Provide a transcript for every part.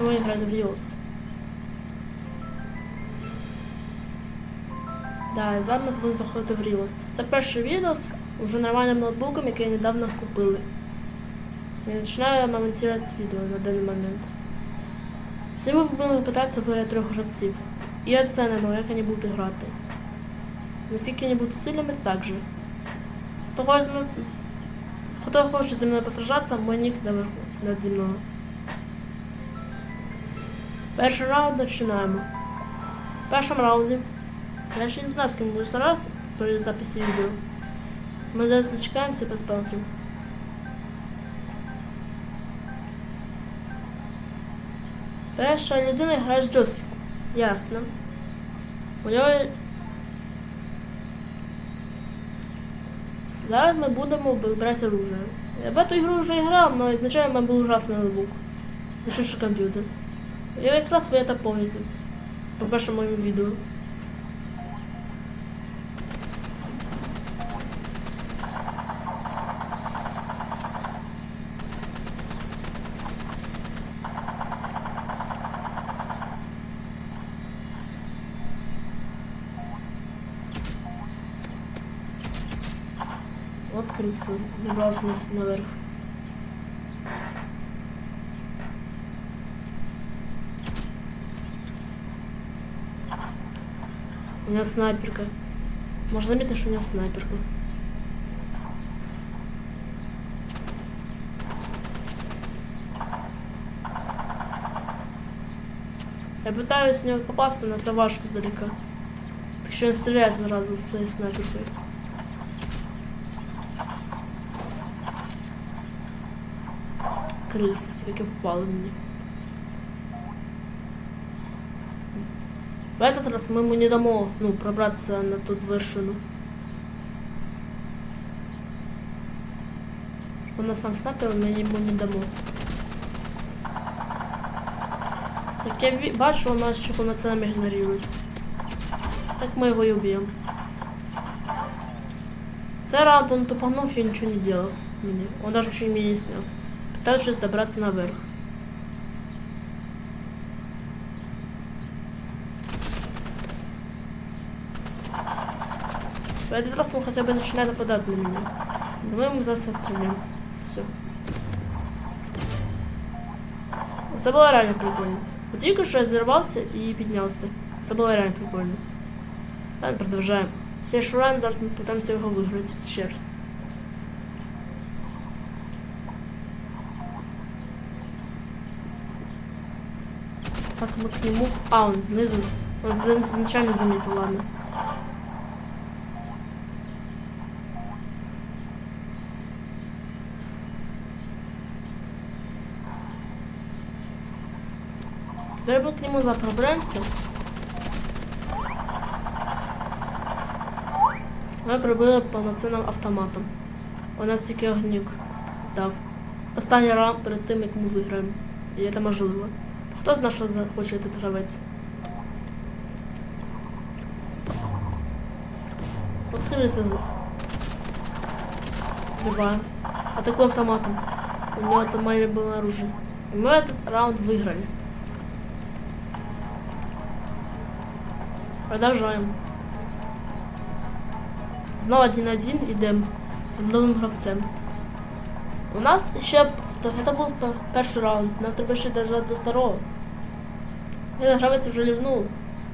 В Риос. Да, зараз ми будемо заходити в Ріос. Це перший з уже нормальним ноутбуком, який недавно купили. І починаю монтувати відео на даний момент. Сьогодні ми будемо питатися виграти трьох гравців. І оцінимо, як вони будуть грати. Наскільки вони будуть сильними, так же. Хто хоче хто хоче зі мною посражатися, мій нік наверху, наді мною. Перший раунд починаємо. В першому раунді. Я ще не знаю, з ким буду сражатися при записі відео. Ми зараз зачекаємося і посмотрим. Перша людина грає з джойстику. Ясно. У нього... Зараз ми будемо вибирати оружие. Я в эту игру уже играл, но изначально у меня был ужасный ноутбук. Еще что компьютер. Я якраз в это поїзді. По першому виду. відео. Вот крыса набралась наверх. Него снайперка. Можно заметить, что у него снайперка. Я пытаюсь в него попасть, это важко издалека. Так еще он стреляет сразу с своей снайперкой. Крысы все-таки попали мне. В этот раз мы ему не дамо, ну, пробраться на ту вершину. Он нас сам снайпер, мы ему не дамо. Як я ві- бачу, у нас ще повноцінно ігнорують. Так ми його і уб'ємо. Цей раунд он тупанув и ничего не делал мне. Он даже еще меня не снес. Пытаюсь сейчас добраться наверх. этот раз он хотя бы начинает нападать на меня. Но мы ему зараз отстрелим. Все. Це було реально прикольно. От тільки що я зірвався і піднявся. Це було реально прикольно. Ладно, продовжаємо. Следующий раунд, зараз ми питаємося його виграти ще раз. Так, мы к нему... А, он снизу. Он изначально заметил, ладно. Теперь мы к нему запроберемся. Ми пробили повноцінним автоматом. У нас тільки огнюк дав. Останній раунд перед тим, як ми виграємо. І це можливо. Хто знає, що захоче тут гравець? Открылся. Добиваем. Атакуем автоматом. У него там мое было оружие. И мы этот раунд выиграли. Продолжаем. Снова 1-1 йдемо з новим гравцем. У нас ще це був пе- перший раунд, нам треба ще дожати до второго. Гравець вже лівнув,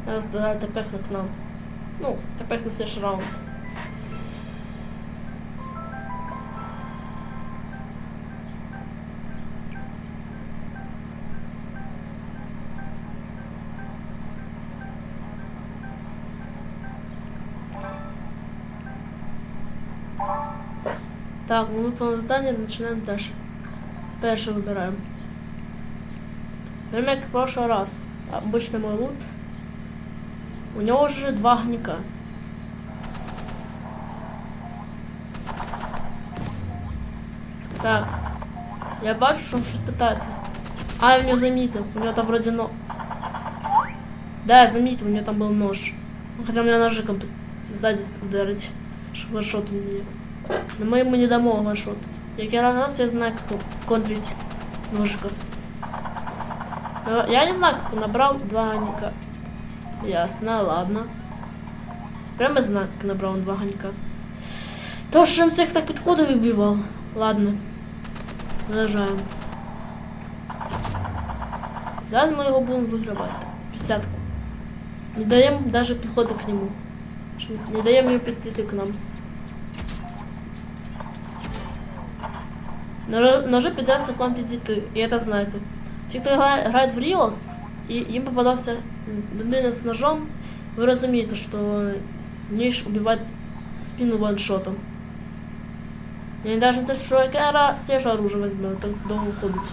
Надо тепехне к нам. Ну, тепехне следующий раунд. Так, ну мы по заданию начинаем дальше. Перше выбираем. Прямо как в прошлый раз. Обычно мой лут. У него уже два гника. Так. Я бачу, що він щось питається. А, я в нього замітив. У нього там вроде но... Да, я заметил, у него там был нож. Ну, Хотя у меня ножиком сзади ударить. Чтобы ваншот он меня. Но мы ему не дамо ваншотить. Як я раз я знаю, как контрить ножиком. Но я не знаю, как он набрал два ганька. Ясно, ладно. Прямо набрал он два ганька. То, що він цих так підходив і вбивав. Ладно. Виражаємо. Зараз ми його будемо вигравати. Пятьдесятку. Не даємо даже підходи к нему. Не даємо йому підійти к нам. Ножи піддаться к вам підійти, і це знаєте. Ті, хто грають в Reels, і їм попадався людина з ножом, ви розумієте, що ніж убиває спину ваншотом. Я даже знаю, що яке ра- свіже оружие візьме, так довго ходить.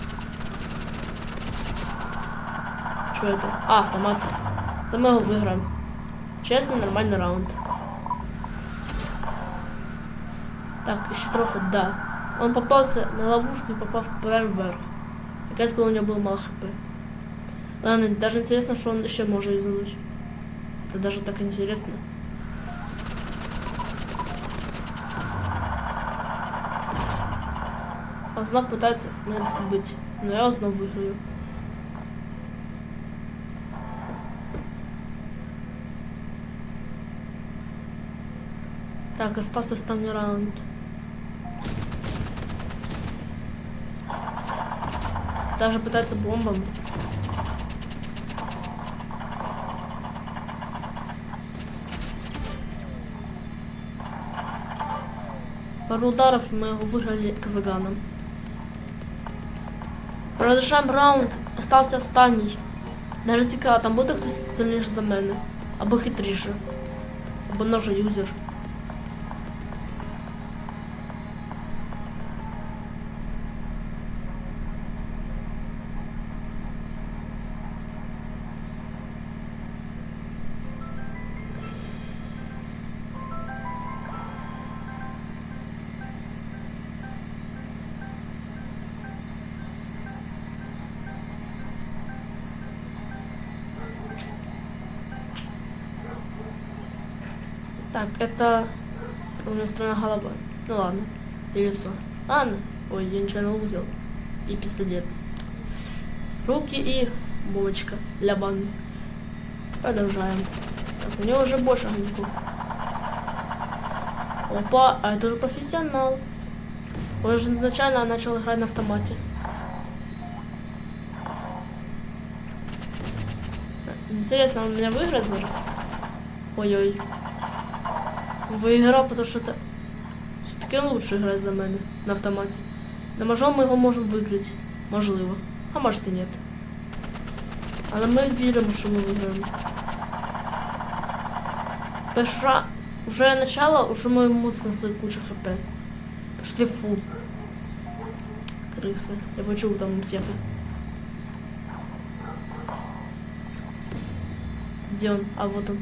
Що це? А, автомат. Ми його виграємо. Чесний, нормальний раунд. Так, еще трохи, да. Он попался на ловушку и попав прямо вверх. Якась коли у него было мало хп. Ладно, даже интересно, что он еще может изунуть. Это даже так интересно. Он знов пытается меня быть, но я знов выиграю. Так, остался останній раунд. Даже пытается бомбом. Пару ударов мы его выиграли Казаганом. Продовжаємо раунд. Остався останній. Даже цікаво, там буде хтось сильніше за мене. Або хитріше. Або ножа юзер. Так, это у меня странная голова. Ну ладно. Лицо. Ладно. Ой, я ничего не взял. И пистолет. Руки и булочка для банды. Продолжаем. Так, у него уже больше огоньков. Опа, а это уже профессионал. Он же изначально начал играть на автомате. Интересно, он меня выиграет зараз? Ой-ой. Виграв, тому що та... все-таки він лучше грає за мене на автоматі. На мажом ми його можемо виграти. Можливо. А може і ні. Але ми віримо, що ми виграємо. Перша... Уже начало, уже ми йому снесли кучу хп. Пішли фул. Криси. Я почув там всяке. Где он? А вот он.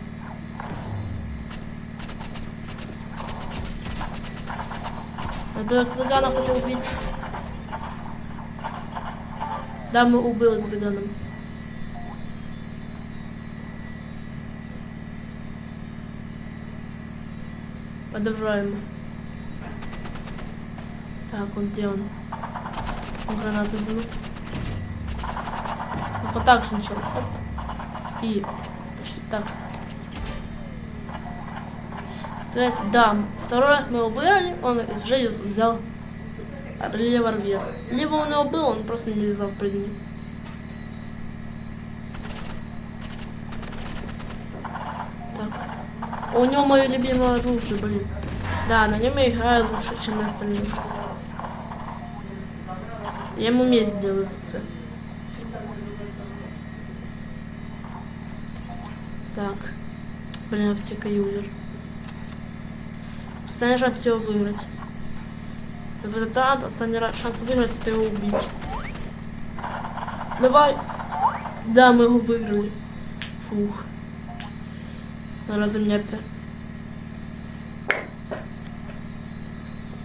Это Цыгана хотел убить. Да, мы убили Цыганом. Продолжаем. Так, он где он? Он гранату. Ну, Вот так же сначала. Оп. И так. То есть, да, второй раз мы его выиграли, он уже взял револьвер. Либо у него был, он просто не взял в предмет. Так. У него мое любимое оружие, блин. Да, на нем я играю лучше, чем на остальных. Я ему месть сделаю за це. Так. Блин, аптека юзер. Останній шанс його виграти. В этот шанс виграти это його убить. Давай. Да, мы его выиграли. Фух. Надо разомняться.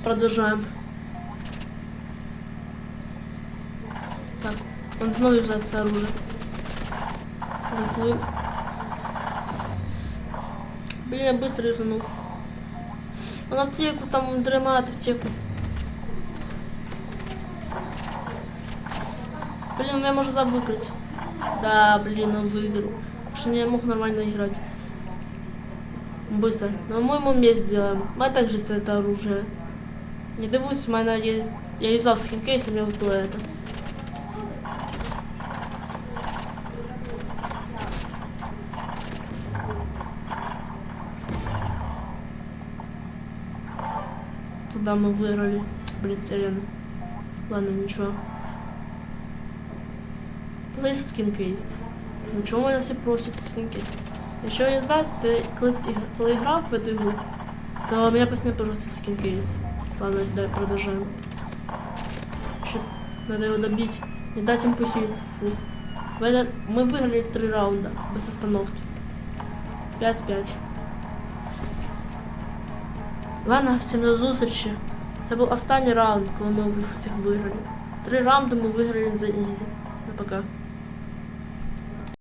Продолжаем. Так, он снова юзает оружие. Дякую. Блин, я быстро юзанул. Он аптеку там дремает аптеку. Блин, я можу завыкрыть. Да, блин, он выиграл. Потому что не мог нормально играть. Быстро. Но мы ему месть сделаем. Мы также за это оружие. Не дивусь, у мене є. Я юзав скінкейс, і мені випало это. Туда мы выиграли. Блин, сирена. Ладно, ничего. Плей скінкейс. Ну чому мене всі просять скінкейс? Якщо ви не знаєте, то коли, ці- коли я грав в эту игру, то меня постійно просят скинкейс. Ладно, давай продолжаем. Еще надо его добить. Не дать им похилиться. Фу. В это- Мы выиграли три раунда без остановки. 5-5. Ладно, всім до зустрічі. Це був останній раунд, коли ми всіх виграли. Три раунди ми виграли за ізі. Ну пока.